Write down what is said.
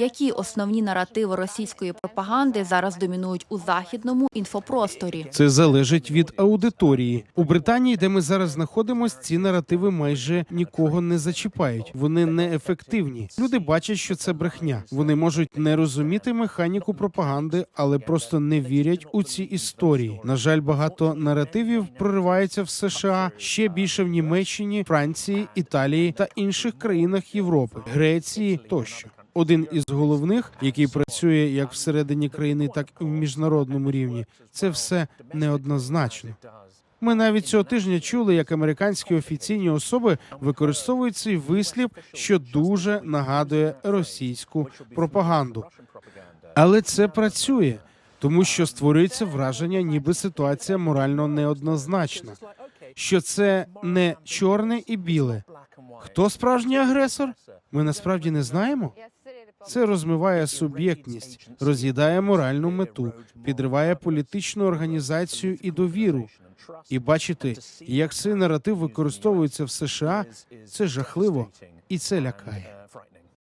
Які основні наративи російської пропаганди зараз домінують у західному інфопросторі? Це залежить від аудиторії. У Британії, де ми зараз знаходимося, ці наративи майже нікого не зачіпають. Вони неефективні. Люди бачать, що це брехня. Вони можуть не розуміти механіку пропаганди, але просто не вірять у ці історії. На жаль, багато наративів проривається в США ще більше в Німеччині, Франції, Італії та інших країнах Європи, Греції тощо. Один із головних, який працює як всередині країни, так і в міжнародному рівні, це все неоднозначно. Ми навіть цього тижня чули, як американські офіційні особи використовують цей вислів, що дуже нагадує російську пропаганду. Але це працює, тому що створюється враження, ніби ситуація морально неоднозначна. Що це не чорне і біле. Хто справжній агресор? Ми насправді не знаємо. Це розмиває суб'єктність, роз'їдає моральну мету, підриває політичну організацію і довіру. І бачити, як цей наратив використовується в США, це жахливо і це лякає.